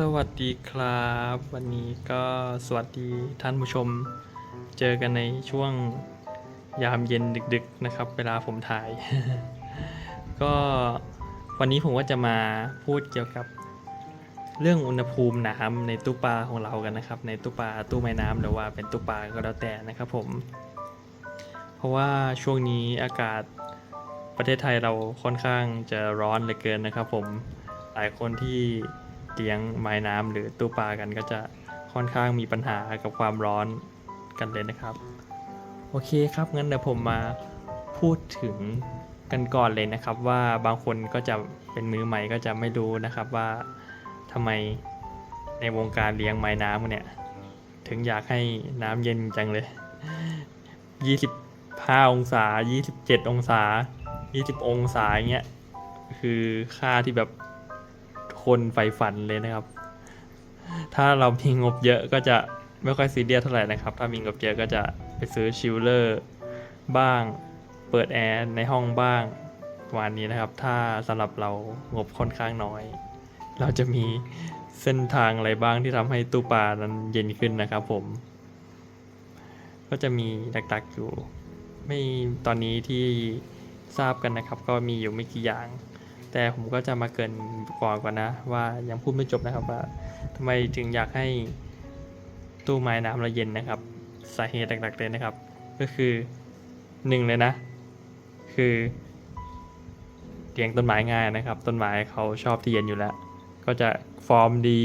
สวัสดีครับ วันนี้ก็สวัสดีท่านผู้ชม เจอกันในช่วงยามเย็นดึกๆนะครับ เวลาผมถ่าย ก็วันนี้ผมก็จะมาพูดเกี่ยวกับเรื่องอุณหภูมิน้ำในตู้ปลาของเรากันนะครับ ในตู้ปลาตู้ไม้น้ำหรือว่าเป็นตู้ปลาก็แล้วแต่นะครับผม เพราะว่าช่วงนี้อากาศประเทศไทยเราค่อนข้างจะร้อนเหลือเกินนะครับ ผมหลายคนที่ เลี้ยงไม้น้ำหรือตู้ปลากันก็จะค่อนข้างมีปัญหากับความร้อนกันเลยนะครับ โอเคครับงั้นเดี๋ยวผมมาพูดถึงกันก่อนเลยนะครับ ว่าบางคนก็จะเป็นมือใหม่ก็จะไม่รู้นะครับว่าทำไมในวงการเลี้ยงไม้น้ำเนี่ยถึงอยากให้น้ำเย็นจังเลย 25 องศา 27 องศา 20 องศาอย่างเงี้ยคือค่าที่แบบ คนใฝ่ฝันเลยนะครับ ถ้าเรามีงบเยอะก็จะไม่ค่อยซีเรียสเท่าไหร่นะครับ ถ้ามีงบเยอะก็จะไปซื้อชิลเลอร์บ้าง เปิดแอร์ในห้องบ้างประมาณนี้นะครับ ถ้าสำหรับเรางบค่อนข้างน้อย เราจะมีเส้นทางอะไรบ้างที่ทำให้ตู้ปลานั้นเย็นขึ้นนะครับผม ก็จะมีหลักๆอยู่ ไม่ตอนนี้ที่ทราบกันนะครับ ก็มีอยู่ไม่กี่อย่าง แต่ผมก็จะมาเกินก่อนก่อนนะ ว่ายังพูดไม่จบนะครับว่าทำไมถึงอยากให้ตู้ไม้น้ำเราเย็นนะครับ สาเหตุหลักๆเลยนะครับ ก็คือหนึ่งเลยนะ คือเลี้ยงต้นไม้ง่ายนะครับ ต้นไม้เขาชอบที่เย็นอยู่แล้ว ก็จะฟอร์มดี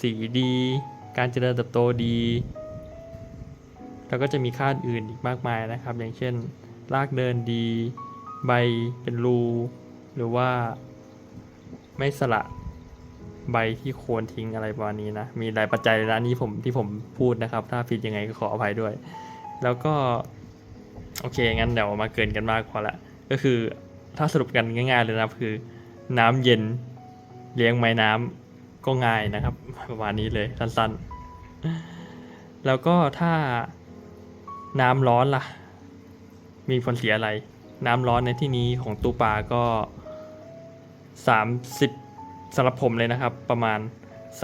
สีดี การเจริญเติบโตดี แล้วก็จะมีค่าอื่นอีกมากมายนะครับ อย่างเช่น รากเดินดี ใบเป็นรู รือว่าไม่สละใบที่โคนทิ้งอะไรประมาณนี้นะ มีหลายปัจจัยนะนี้ผมที่ผมพูดนะครับ ถ้าผิดยังไงก็ขออภัยด้วย แล้วก็ โอเค งั้นเดี๋ยวมาเกินกันมากพอละ ก็คือถ้าสรุปกันง่ายๆเลยนะคือ น้ำเย็นเลี้ยงไม้น้ำก็ง่ายนะครับ ประมาณนี้เลยสั้นๆ แล้วก็ถ้าน้ำร้อนล่ะ มีผลเสียอะไร น้ำร้อนในที่นี้ของตู้ปลาก็ 30สำหรับผมเลยนะครับ ประมาณ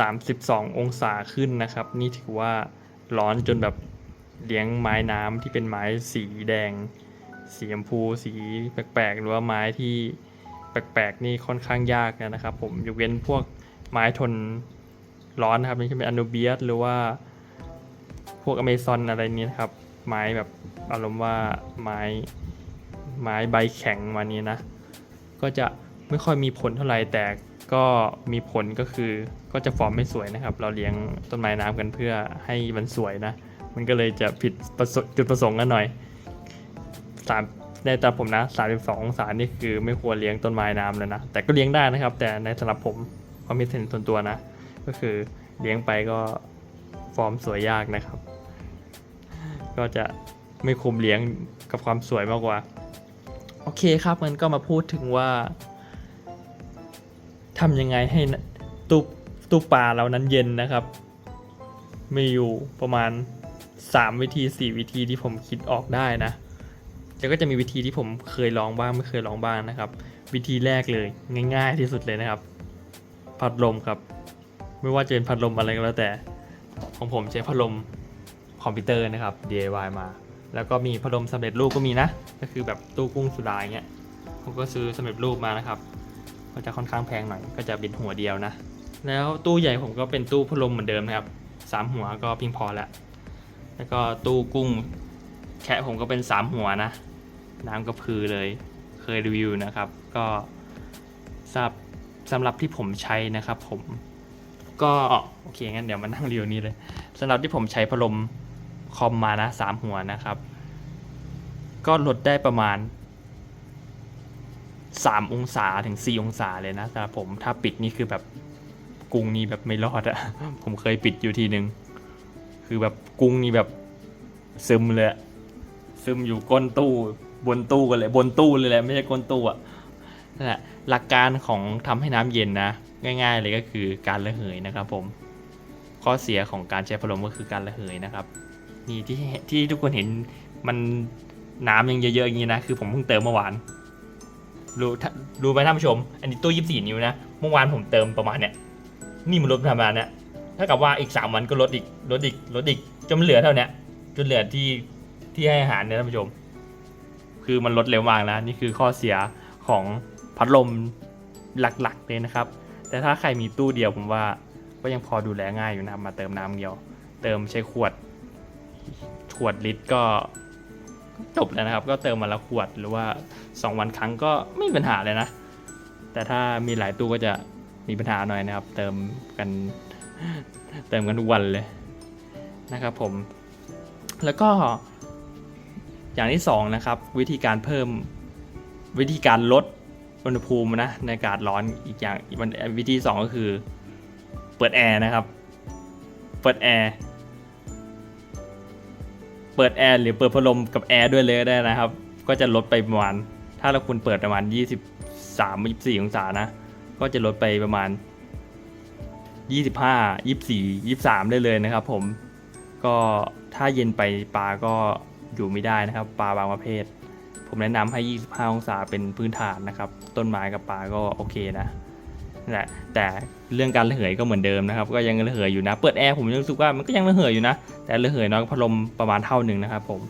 32 องศาขึ้นนะครับ นี่ถือว่าร้อนจนแบบเลี้ยงไม้น้ำที่เป็นไม้สีแดง สีชมพู สีแปลกๆ หรือว่าไม้ที่แปลกๆ นี่ค่อนข้างยากนะครับ ผมยกเว้นพวกไม้ทนร้อนนะครับอย่างเช่เป็นอนูเบียสหรือว่าพวกอเมซอนอะไรนี้นะครับ ไม้แบบอารมณ์ว่าไม้ไม้ใบแข็งมานี้นะ ก็จะ ไม่ค่อยมีผลเท่าไหร่แต่ก็มีผลก็คือก็จะฟอร์มไม่สวยนะครับ เราเลี้ยงต้นไม้น้ำกันเพื่อให้มันสวยนะ มันก็เลยจะผิดจุดประสงค์กันหน่อยสามในตาผมนะ 32 องศานี่คือไม่ควรเลี้ยงต้นไม้น้ำเลยนะ แต่ก็เลี้ยงได้นะครับ แต่ในสำหรับผมความคิดเห็นส่วนตัวนะ ก็คือเลี้ยงไปก็ฟอร์มสวยยากนะครับ ก็จะไม่คุมเลี้ยงกับความสวยมากกว่า โอเคครับมันก็มาพูดถึงว่า ทำยังไงให้ตู้ตู้ปลาเรานั้นเย็นนะครับ มีอยู่ประมาณ 3 วิธี 4 วิธีที่ผมคิดออกได้นะแต่ก็จะมีวิธีที่ผมเคยลองบ้างไม่เคยลองบ้างนะครับ วิธีแรกเลยง่าย ๆ ที่สุดเลยนะครับ พัดลมครับ ไม่ว่าจะเป็นพัดลมอะไรก็แล้วแต่ ของผมใช้พัดลมคอมพิวเตอร์นะครับ DIY มา แล้วก็มีพัดลมสำเร็จรูปก็มีนะ ก็คือแบบตู้กุ้งสุดาอย่างเงี้ยผมก็ซื้อสำเร็จรูปมานะครับ ก็จะค่อนข้างแพงหน่อยก็จะเป็นหัวเดียวนะ แล้วตู้ใหญ่ผมก็เป็นตู้พัดลมเหมือนเดิมนะครับสามหัวก็เพียงพอแล้ว แล้วก็ตู้กุ้งแคะผมก็เป็นสามหัวนะ น้ำกระพือเลยเคยรีวิวนะครับ ก็สำหรับสำหรับที่ผมใช้นะครับผมก็โอเคงั้นเดี๋ยวมานั่งรีวิวนี้เลยสำหรับที่ผมใช้พัดลมคอมมานะสามหัวนะครับ ก็ลดได้ประมาณ 3 องศาถึง 4 องศาเลยนะสำหรับผมถ้าปิดนี่คือแบบกรุงนี่แบบไม่รอดอะผมเคยปิดอยู่ทีนึง คือแบบกรุงนี่แบบซึมเลยซึมอยู่ก้นตู้บนตู้กันเลยบนตู้เลยแหละไม่ใช่ก้นตู้อะนั่นแหละหลักการของทำให้น้ำเย็นนะง่าย ๆ เลยก็คือการระเหยนะครับผมข้อเสียของการใช้พัดลมก็คือการระเหยนะครับ นี่ที่ที่ทุกคนเห็นมันน้ำยังเยอะๆอย่างนี้นะคือผมเพิ่งเติมเมื่อวาน รู้รู้ไหมท่านผู้ชม อันนี้ตู้ยี่สี่นิ้วนะ เมื่อวานผมเติมประมาณเนี้ย นี่มันลดธรรมดาเนี่ยถ้ากับว่าอีกสามวันก็ลดอีก ลดอีก ลดอีก จนเหลือเท่าเนี้ย จนเหลือที่ที่ให้อาหารเนี่ยท่านผู้ชม คือมันลดเร็วมากนะ นี่คือข้อเสียของพัดลมหลักๆเลยนะครับ แต่ถ้าใครมีตู้เดียวผมว่า ก็ยังพอดูแลง่ายอยู่นะ มาเติมน้ำเดียว เติมใช้ขวด ขวดลิตรก็ จบแล้วนะครับ ก็เติมมาละขวดหรือว่า 2 วันครั้งก็ไม่มีปัญหาเลยนะ แต่ถ้ามีหลายตู้ก็จะมีปัญหาหน่อยนะครับ เติมกันเติมกันทุกวันเลยนะครับผม แล้วก็อย่างที่สองนะครับวิธีการเพิ่มวิธีการลดอุณหภูมินะในอากาศร้อนอีกอย่างวิธีสองก็คือ เปิดแอร์นะครับ เปิดแอร์ เปิดแอร์หรือเปิดพัดลมกับแอร์ด้วยเลยก็ได้นะครับ ก็จะลดไปประมาณ ถ้าเราคุณเปิดประมาณ 23 24 องศานะ ก็จะลดไปประมาณ 25 24 23 ได้เลยนะครับ ผม ก็ถ้าเย็นไปปลาก็อยู่ไม่ได้นะครับ ปลาบางประเภท ผมแนะนำให้ 25 องศาเป็นพื้นฐานนะครับ ต้นไม้กับปลาก็โอเคนะ นั่นแหละแต่เรื่องการระเหยก็เหมือนเดิมนะครับก็ยังระเหยอยู่นะ เปิดแอร์ผมยังรู้สึกว่ามันก็ยังระเหยอยู่นะ แต่ระเหยน้อยกว่าพัดลมประมาณเท่าหนึ่งนะครับผม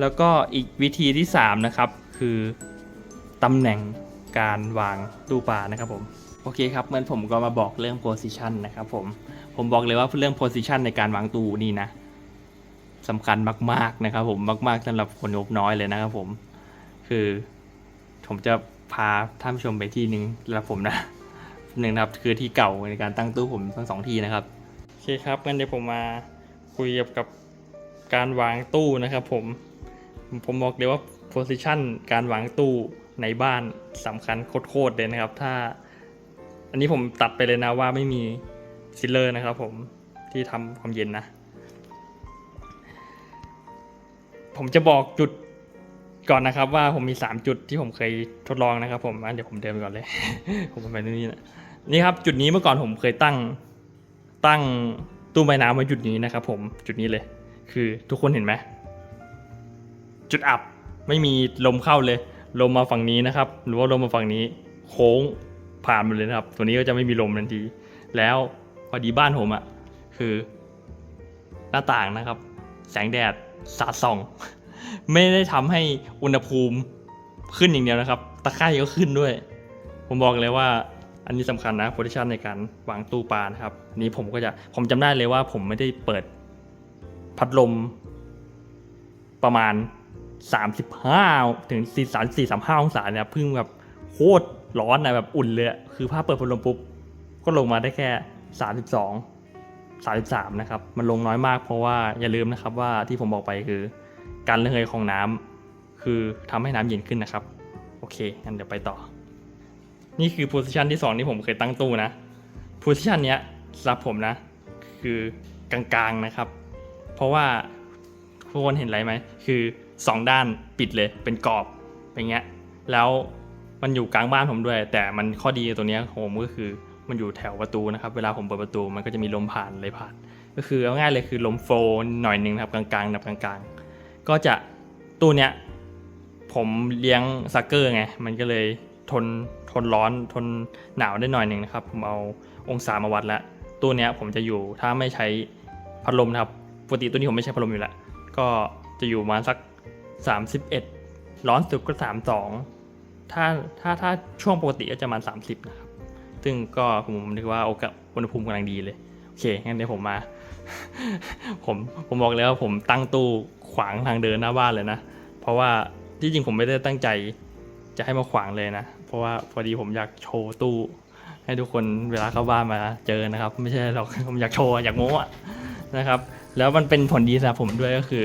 แล้วก็อีกวิธีที่3นะครับคือตำแหน่งการวางตู้ปลานะครับผมโอเคครับเหมือนผมก็มาบอกเรื่อง position นะครับผมผมบอกเลยว่าเรื่อง position ในการวางตู้นี่นะสำคัญมาก ๆนะครับผมมาก ๆสำหรับคนงบน้อยเลยนะครับผมคือผมจะ พาท่านผู้ชมไปที่หนึ่งแล้วผมนะหนึ่งนะครับคือที่เก่าในการตั้งตู้ผมทั้งสองที่นะครับโอเคครับงั้นเดี๋ยวผมมาคุยกับการวางตู้นะครับผมผมบอกเลยว่า position การวางตู้ในบ้านสำคัญโคตรๆเลยนะครับ ถ้า อันนี้ผมตัดไปเลยนะว่าไม่มีซิลเลอร์นะครับผมที่ทำความเย็นนะ ผมจะบอกจุด ก่อนนะครับว่าผมมี 3 จุดที่ผมเคยทดลองนะครับ ผมเดี๋ยวผมเดินไปก่อนเลย ผมไปตรงนี้นะนี่ครับ จุดนี้เมื่อก่อนผมเคยตั้งตั้งตู้ใบน้ำไว้จุดนี้นะครับ ผมจุดนี้เลย คือทุกคนเห็นไหมจุดอับไม่มีลมเข้าเลย ลมมาฝั่งนี้นะครับ หรือว่าลมมาฝั่งนี้ โค้งผ่านมาเลยนะครับ ตัวนี้ก็จะไม่มีลมทันที แล้วพอดีบ้านผมอะ่ะคือหน้าต่างนะครับ แสงแดดสาดส่อง ไม่ได้ทำให้อุณหภูมิขึ้นอย่างเดียวนะครับ ตะไคร่ก็ขึ้นด้วย ผมบอกเลยว่า อันนี้สำคัญนะโพซิชันในการวางตู้ปลานะครับนี้ผมก็จะผมจำได้เลยว่า ผมไม่ได้เปิดพัดลมประมาณ 35 ถึง4 3 4 3 5องศาเนี่ยเพิ่งแบบโคตรร้อนนะแบบอุ่นเลยอะคือถ้าเปิดพัดลมปุ๊บ ก็ลงมาได้แค่ 32 33 นะครับ มันลงน้อยมากเพราะว่าอย่าลืมนะครับว่าที่ผมบอกไปคือ การระเหยของน้ำคือทำให้น้ำเย็นขึ้นนะครับ โอเคงั้นเดี๋ยวไปต่อ นี่คือโพสิชันที่2ที่ผมเคยตั้งตู้นะโพสิชันเนี้ยสำหรับผมนะ คือกลางๆนะครับ เพราะว่าทุกคนเห็นอะไรไหมคือ 2 ด้านปิดเลยเป็นกรอบเป็นเงี้ยแล้วมันอยู่กลางบ้านผมด้วย แต่มันข้อดีตัวเนี้ยของผมก็คือมันอยู่แถวประตูนะครับ เวลาผมเปิดประตูมันก็จะมีลมผ่านเลยผ่าน ก็คือเอาง่ายเลยคือลมโฟลหน่อยหนึงนะครับกลางๆแบบกลางๆ ก็จะตู้เนี้ยผมเลี้ยงซักเกอร์ไง มันก็เลยทนทนร้อนทนหนาวได้หน่อยหนึ่งนะครับ ผมเอาองศามาวัดแล้วตู้เนี้ยผมจะอยู่ถ้าไม่ใช้พัดลมนะครับปกติตัวนี้ผมไม่ใช้พัดลมอยู่แล้วก็จะอยู่มาสัก 31 ร้อนสุดก็ 32 ถ้าถ้าถ้าช่วงปกติก็จะมา 30 นะครับ ซึ่งก็ผมนึกว่าโอกาสอุณหภูมิกำลังดีเลย โอเค งั้นเดี๋ยวผมมา ผมผมบอกเลยว่าผมตั้งตู้ขวางทางเดินหน้าบ้านเลยนะ เพราะว่าที่จริงผมไม่ได้ตั้งใจจะให้มาขวางเลยนะ เพราะว่าพอดีผมอยากโชว์ตู้ ให้ทุกคนเวลาเข้าบ้านมาเจอนะครับ ไม่ใช่หรอกผมอยากโชว์อยากโม้อะนะครับ แล้วมันเป็นผลดีสำหรับผมด้วยก็คือ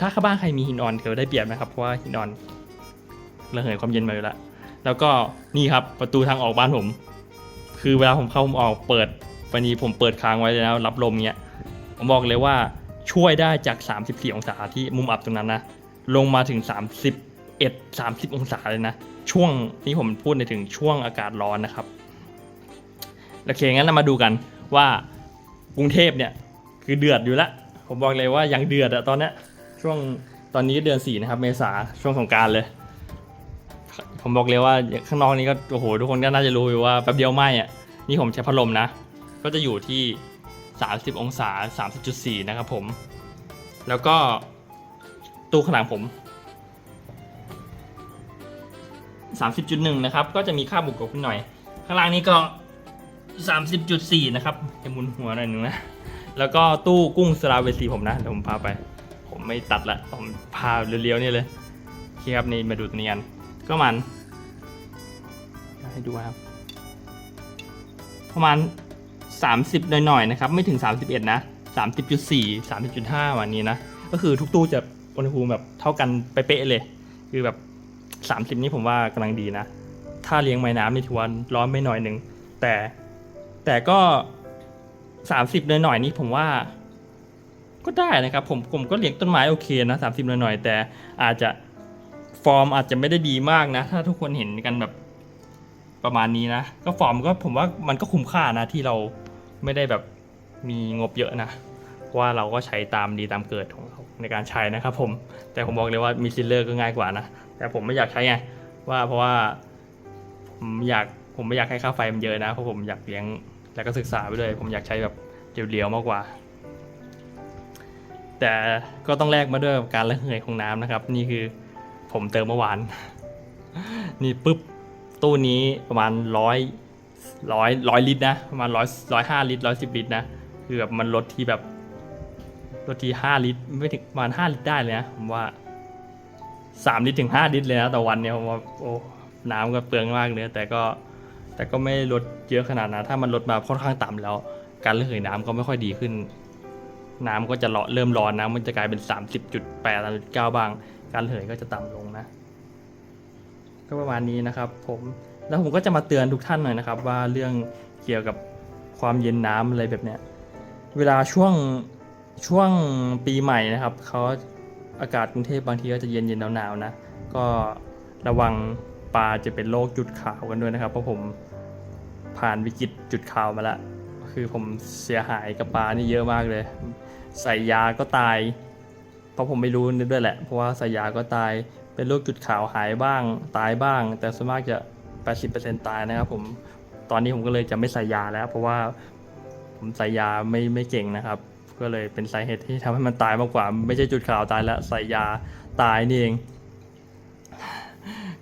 ถ้าข้าบ้านใครมีหินอ่อนเธอได้เปรียบนะครับเพราะว่าหินอ่อนระเหยความเย็นมาอยู่แล้วแล้วก็นี่ครับประตูทางออกบ้านผม คือเวลาผมเข้าผมออกเปิด วันนี้ผมเปิดค้างไว้แล้วรับลมเนี้ยผมบอกเลยว่าช่วยได้จาก 34 องศาที่มุมอับตรงนั้นนะ ลงมาถึง 31 30 องศาเลยนะ ช่วงที่ผมพูดในถึงช่วงอากาศร้อนนะครับ โอเค งั้นเรามาดูกันว่ากรุงเทพเนี่ย คือเดือดอยู่แล้วผมบอกเลยว่ายังเดือดอะตอนนี้ช่วงตอนนี้เดือน4นะครับ เมษาช่วงสงการเลย ผมบอกเลยว่าข้างนอกนี้ก็โอ้โหทุกคนก็น่าจะรู้อยู่ว่าแป๊บเดียวไหมอะนี่ผมใช้พัดลมนะ ก็จะอยู่ที่ 30 องศา 30.4 นะครับผม แล้วก็ตู้ข้างหลังผม 30.1 นะครับ ก็จะมีค่าบวกลบนิดหน่อย ข้างล่างนี้ก็ 30.4 นะครับจะมุนหัวหน่อยหนึงนะ แล้วก็ตู้กุ้งสลาเวซีผมนะเดี๋ยวผมพาไป ผมไม่ตัดละ ผมพาเรียวๆนี่เลยโอเคครับนี่มาดูตัวนี้กัน ก็มัน ให้ดูครับประมาณ 30 หน่อยๆนะครับไม่ถึง 31 นะ 30.4 30.5วันนี้นะ ก็คือทุกตู้จะอุณหภูมิแบบเท่ากันเป๊ะเลย คือแบบ 30 นี่ผมว่ากำลังดีนะ ถ้าเลี้ยงไม้น้ำนี่ถือว่าร้อนไม่หน่อยหนึ่งแต่แต่ก็ 30 หน่อยๆนี่ผมว่าก็ได้นะครับผมผมก็เลี้ยงต้นไม้โอเคนะ30 หน่อยๆแต่อาจจะฟอร์มอาจจะไม่ได้ดีมากนะ ถ้าทุกคนเห็นกันแบบ ประมาณนี้นะ ก็ฟอร์มก็ผมว่ามันก็คุ้มค่านะที่เราไม่ได้แบบมีงบเยอะนะว่าเราก็ใช้ตามดีตามเกิดของเราในการใช้นะครับผมแต่ผมบอกเลยว่ามีซิลเลอร์ก็ง่ายกว่านะแต่ผมไม่อยากใช้ไงว่าเพราะว่าผมอยากผมไม่อยากให้ค่าไฟมันเยอะนะเพราะผมอยากเลี้ยงแล้วก็ศึกษาไปด้วยผมอยากใช้แบบเรียวๆมากกว่า แต่ก็ต้องแลกมาด้วยการระเหยของน้ำนะครับ นี่คือผมเติมเมื่อวาน นี่ปุ๊บ ตู้นี้ประมาณร้อยร้อยร้อยลิตรนะประมาณร้อยร้อยห้าลิตรร้อยสิบลิตรนะคือแบบมันลดที่แบบลดที่ห้าลิตรไม่ถึงประมาณห้าลิตรได้เลยนะผมว่าสามลิตรถึงห้าลิตรเลยนะต่อวันเนี่ยผมว่าโอ้น้ำก็เปลืองมากเลยแต่ก็แต่ก็ไม่ลดเยอะขนาดนั้นถ้ามันลดมาค่อนข้างต่ำแล้ว การระเหยน้ำก็ไม่ค่อยดีขึ้น น้ำก็จะเริ่มร้อนนะมันจะกลายเป็น 30.8 39บ้าง การระเหยก็จะต่ำลงนะ ก็ประมาณนี้นะครับ ผมแล้วผมก็จะมาเตือนทุกท่านหน่อยนะครับ ว่าเรื่องเกี่ยวกับความเย็นน้ำอะไรแบบเนี้ยเวลาช่วงช่วงปีใหม่นะครับเขาอากาศกรุงเทพบางทีก็จะเย็นเย็นหนาวๆนะ ก็ระวังปลาจะเป็นโรคจุดขาวกันด้วยนะครับ เพราะผมผ่านวิกฤตจุดขาวมาล้วคือผมเสียหายกับปลานี่เยอะมากเลย ใส่ยาก็ตาย เพราะผมไม่รู้นด้วยแหละ เพราะว่าใส่ยาก็ตาย เป็นโรคจุดขาวหายบ้างตายบ้าง แต่ส่วนมากจะ 80%ตายนะครับผมตอนนี้ผมก็เลยจะไม่ใส่ยาแล้ว เพราะว่าผมใส่ยาไม่ไม่เก่งนะครับ ก็เลยเป็นสาเหตุที่ทำให้มันตายมากกว่า ไม่ใช่จุดขาวตายแล้วใส่ยาตายนี่เอง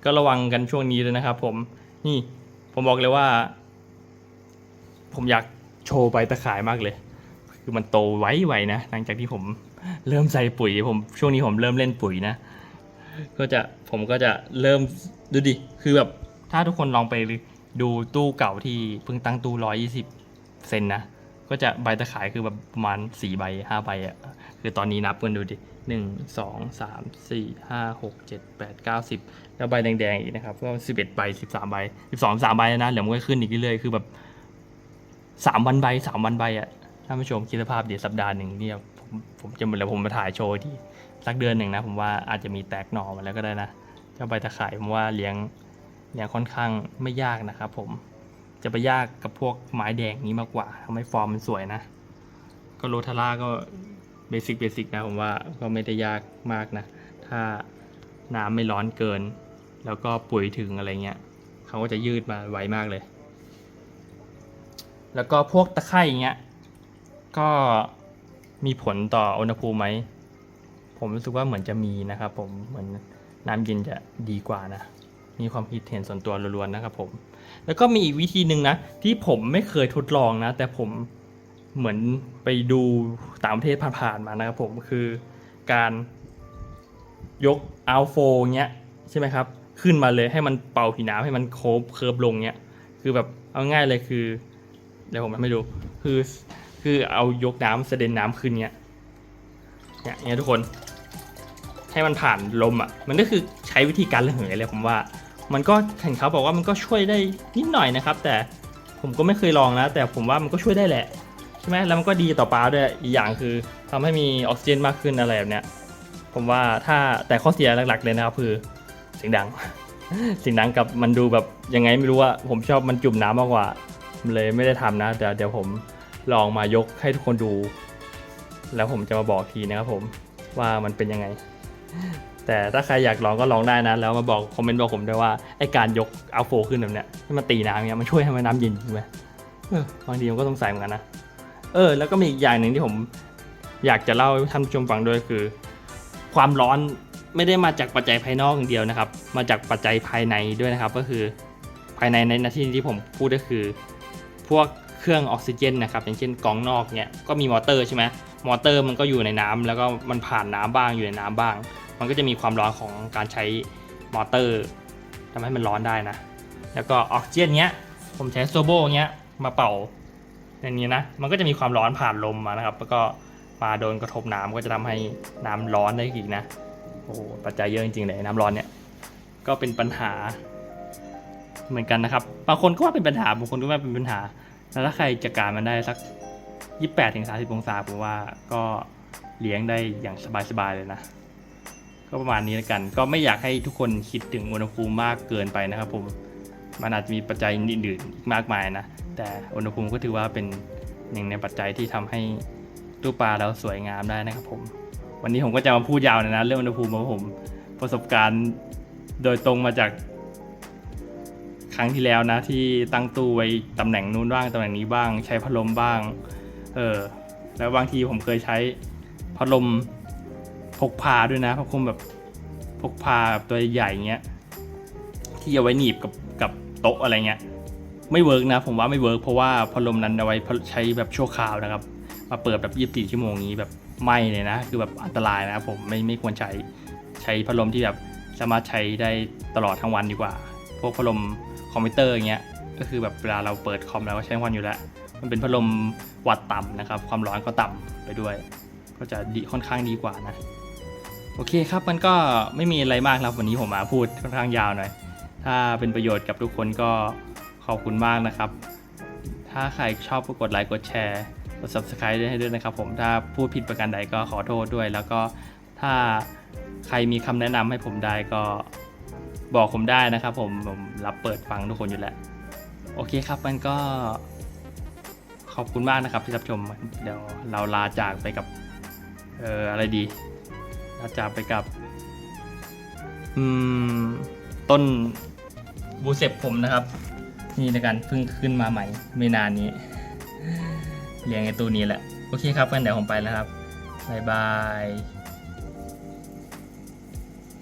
ก็ระวังกันช่วงนี้เลยนะครับ ผมนี่ผมบอกเลยว่า ผมอยากโชว์ใบตะข่ายมากเลย คือมันโตไวๆนะ หลังจากที่ผมเริ่มใส่ปุ๋ย ผมช่วงนี้ผมเริ่มเล่นปุ๋ยนะ ก็จะผมก็จะเริ่มดูดิ คือแบบถ้าทุกคนลองไปดูตู้เก่าที่เพิ่งตั้งตู้ร้อยยี่สิบเซนนะ ก็จะใบตะขายคือแบบประมาณสี่ใบห้าใบอะ่ะคือตอนนี้นับกันดูดิหนึ่งสองสามสี่ห้าหกเจ็ดแปดเก้าสิบแล้วใบแดงๆอีกนะครับ ก็สิบเอ็ดใบสิบสามใบสิบสองสามใบนะเดี๋ยวมันก็ขึ้นอีกเรื่อยๆคือแบบสามวันใบสามวันใบอะ่ะท่านผู้ชมคิดสภาพเดี๋ยวสัปดาห์หนึ่งเนี่ยผมผมจะแล้วผมมาถ่ายโชว์ที่ สักเดือนหนึ่งนะ ผมว่าอาจจะมีแตกหน่อมาแล้วก็ได้นะเจ้าใบตะไคร่ผมว่าเลี้ยงเลี้ยงค่อนข้างไม่ยากนะครับผมจะไปยากกับพวกไม้แดงนี้มากกว่าทำให้ฟอร์มมันสวยนะ ก็โรทาร่าก็เบสิกเบสิกนะผมว่าก็ไม่ได้ยากมากนะ ถ้าน้ำไม่ร้อนเกิน แล้วก็ปุ๋ยถึงอะไรเงี้ยเขาก็จะยืดมาไวมากเลย แล้วก็พวกตะไคร่เงี้ยก็มีผลต่ออุณหภูมิไหม ผมรู้สึกว่าเหมือนจะมีนะครับ ผมเหมือนน้ำเย็นจะดีกว่านะ มีความคิดเห็นส่วนตัวล้วนๆนะครับผม แล้วก็มีอีกวิธีหนึ่งนะ ที่ผมไม่เคยทดลองนะ แต่ผมเหมือนไปดูต่างประเทศผ่านๆมานะครับผมคือการยกอัลโฟเงี้ยใช่ไหมครับ ขึ้นมาเลยให้มันเป่าผีน้ำให้มันโคบเคิร์ฟลงเงี้ยคือแบบเอาง่ายเลยคือเดี๋ยวผมให้ดูคือคือเอายกน้ำเสด็นน้ำขึ้นเงี้ย เนี่ยเนี่ยทุกคน ให้มันผ่านลมอะ มันก็คือใช้วิธีการระเหยเลยผมว่า มันก็เห็นเขาบอกว่ามันก็ช่วยได้นิดหน่อยนะครับ แต่ผมก็ไม่เคยลองนะ แต่ผมว่ามันก็ช่วยได้แหละใช่ไหมแล้วมันก็ดีต่อปลาด้วยอีกอย่างคือทำให้มีออกซิเจนมากขึ้นอะไรแบบเนี้ยผมว่าถ้าแต่ข้อเสียหลักๆเลยนะครับคือเสียงดังเสียงดังกับมันดูแบบยังไงไม่รู้ว่าผมชอบมันจุ่มน้ำมากกว่าเลยไม่ได้ทำนะแต่เดี๋ยวผมลองมายกให้ทุกคนดู แล้วผมจะมาบอกทีนะครับผมว่ามันเป็นยังไง แต่ถ้าใครอยากลองก็ลองได้นะ แล้วมาบอกคอมเมนต์บอกผมด้วยว่าไอการยกเอาโฟขึ้นแบบเนี้ยให้มันตีน้ำเนี้ยมันช่วยให้มันน้ำเย็นใช่ไหมเออบางทีผมก็สงสัยเหมือนกันนะเออ แล้วก็มีอีกอย่างหนึ่งที่ผมอยากจะเล่าให้ท่านผู้ชมฟังด้วยคือ ความร้อนไม่ได้มาจากปัจจัยภายนอกอย่างเดียวนะครับ มาจากปัจจัยภายในด้วยนะครับ ก็คือภายในในนาที่ที่ผมพูดก็คือ พวกเครื่องออกซิเจนนะครับอย่างเช่นกล่องนอกเนี่ยก็มีมอเตอร์ใช่ไหม มอเตอร์มันก็อยู่ในน้ำแล้วก็มันผ่านน้ำบ้างอยู่ในน้ำบ้าง มันก็จะมีความร้อนของการใช้มอเตอร์ทำให้มันร้อนได้นะ แล้วก็ออกซิเจนเนี้ย ผมใช้โซโบเนี้ยมาเป่าในนี้นะ มันก็จะมีความร้อนผ่านลมมานะครับ แล้วก็มาโดนกระทบน้ำก็จะทำให้น้ำร้อนได้อีกนะ โอ้ปัจจัยเยอะจริงๆเลยน้ำร้อนเนี่ย ก็เป็นปัญหาเหมือนกันนะครับ บางคนก็ว่าเป็นปัญหา บางคนก็ว่าเป็นปัญหา แล้วถ้าใครจัดการมันได้สัก 28ถึง30 องศาผมว่าก็เลี้ยงได้อย่างสบายๆเลยนะ ก็ประมาณนี้แล้วกัน ก็ไม่อยากให้ทุกคนคิดถึงอุณหภูมิมากเกินไปนะครับผมมันอาจจะมีปัจจัยอื่นๆอีกมากมายนะ แต่อุณหภูมิก็ถือว่าเป็นหนึ่งในปัจจัยที่ทำให้รูปปลาเราสวยงามได้นะครับผม วันนี้ผมก็จะมาพูดยาวหนะนะเรื่องอุณหภูมิของผมประสบการณ์โดยตรงมาจากครั้งที่แล้วนะที่ตั้งตู้ไว้ตำแหน่งนู้นบ้างตำแหน่งนี้บ้าง ใช้พัดลมบ้าง เออ แล้วบางทีผมเคยใช้พัดลมพกพาด้วยนะพัดลมแบบพกพาแบบตัวใหญ่เงี้ยที่เอาไว้หนีบกับกับโต๊ะอะไรเงี้ยไม่เวิร์กนะ ผมว่าไม่เวิร์กเพราะว่าพัดลมนั้นเอาไว้ใช้แบบชั่วคราวนะครับ มาเปิดแบบ 24 ชั่วโมงนี้แบบไหม้เลยนะ คือแบบอันตรายนะครับผมไม่ไม่ควรใช้ใช้พัดลมที่แบบสามารถใช้ได้ตลอดทั้งวันดีกว่า พวกพัดลมคอมพิวเตอร์อย่างเงี้ยก็คือแบบเวลาเราเปิดคอมเราก็ใช้งวันอยู่แล้ว มันเป็นพัดลมวัดต่ำนะครับ ความร้อนก็ต่ำไปด้วย ก็จะดีค่อนข้างดีกว่านะโอเคครับมันก็ไม่มีอะไรมากครับวันนี้ผมมาพูดค่อนข้างยาวหน่อย ถ้าเป็นประโยชน์กับทุกคนก็ขอบคุณมากนะครับ ถ้าใครชอบก็กดไลค์กดแชร์กด subscribe ด้วยให้ด้วยนะครับผมถ้าพูดผิดประการใดก็ขอโทษด้วย แล้วก็ถ้าใครมีคำแนะนำให้ผมได้ก็บอกผมได้นะครับผมผมรับเปิดฟังทุกคนอยู่แล้ว โอเคครับมันก็ ขอบคุณมากนะครับที่รับชม เดี๋ยวเราลาจากไปกับ เอ่ออะไรดี ลาจากไปกับ อืม ต้นบูเซปผมนะครับ นี่ในการเพิ่งขึ้นมาใหม่ ไม่นานนี้เลี้ยงไอตัวนี้แหละ โอเคครับกันเดี๋ยวผมไปแล้วครับบ๊ายบาย